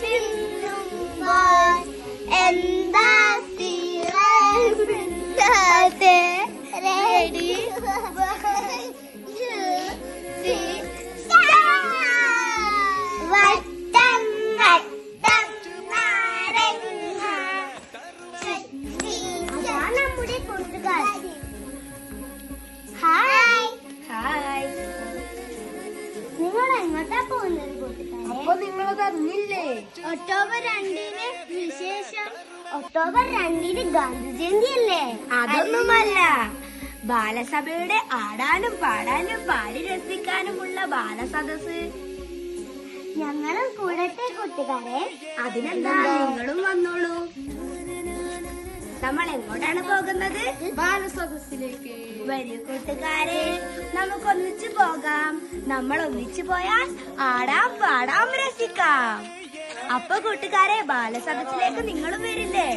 തിന്നുമ്പോൾ എന്താ തീരെ റെഡി വട്ടം വട്ടം നാരങ്ങ നമ്മുടെ കൂട്ടുകാരി ഹായ് ഹായ് നിങ്ങൾ എങ്ങോട്ടാ പോകുന്നത് കൂട്ടുകാരി? അറിഞ്ഞില്ലേ ഒക്ടോബർ രണ്ടിന് വിശേഷം. ഒക്ടോബർ രണ്ടിന് ഗാന്ധി ജയന്തി അല്ലേ അതൊന്നുമല്ല. ബാലസഭയുടെ ആടാനും പാടാനും പാടി രസിക്കാനുമുള്ള ബാലസദസ് ഞങ്ങളും കൂടട്ടെ കൂട്ടുകാരെ. അതിനെന്താ നിങ്ങളും വന്നോളൂ. നമ്മൾ എങ്ങോട്ടാണ് പോകുന്നത്? ബാലസദസ്സിലേക്ക്. വരൂ കൂട്ടുകാരെ. പോകാം നമ്മൾ ഒന്നിച്ചു പോയാൽ ആടാം പാടാം രസിക്കാം. അപ്പൊ കൂട്ടുകാരെ ബാലസദസ്സിലേക്ക് നിങ്ങളും വരില്ലേ?